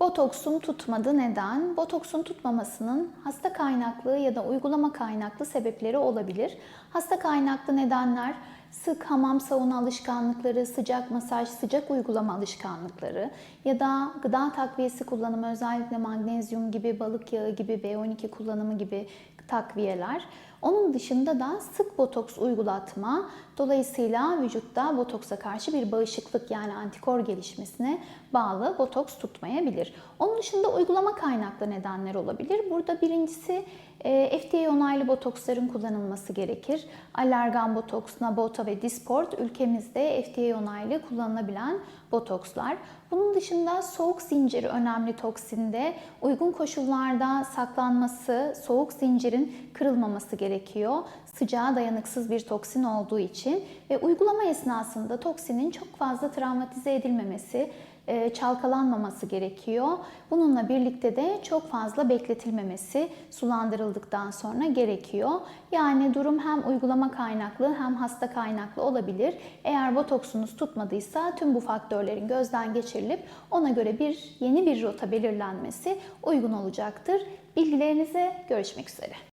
Botoksum tutmadı neden? Botoksun tutmamasının hasta kaynaklı ya da uygulama kaynaklı sebepleri olabilir. Hasta kaynaklı nedenler sık hamam sauna alışkanlıkları, sıcak masaj, sıcak uygulama alışkanlıkları ya da gıda takviyesi kullanımı özellikle magnezyum gibi, balık yağı gibi, B12 kullanımı gibi takviyeler. Onun dışında da sık botoks uygulatma dolayısıyla vücutta botoksa karşı bir bağışıklık yani antikor gelişmesine bağlı botoks tutmayabilir. Onun dışında uygulama kaynaklı nedenler olabilir. Burada birincisi e, FDA onaylı botoksların kullanılması gerekir. Allergan botoks, Nabota ve Dysport ülkemizde FDA onaylı kullanılabilen botokslar. Bunun dışında soğuk zincir önemli toksinde. Uygun koşullarda saklanması, soğuk zincirin kırılmaması gerekiyor. Sıcağa dayanıksız bir toksin olduğu için ve uygulama esnasında toksinin çok fazla travmatize edilmemesi, e, çalkalanmaması gerekiyor. Bununla birlikte de çok fazla bekletilmemesi sulandırıldıktan sonra gerekiyor. Yani durum hem uygulama kaynaklı hem hasta kaynaklı olabilir. Eğer botoksunuz tutmadıysa tüm bu faktörlerin gözden geçirilip ona göre bir yeni bir rota belirlenmesi uygun olacaktır. Bilgilerinize görüşmek üzere.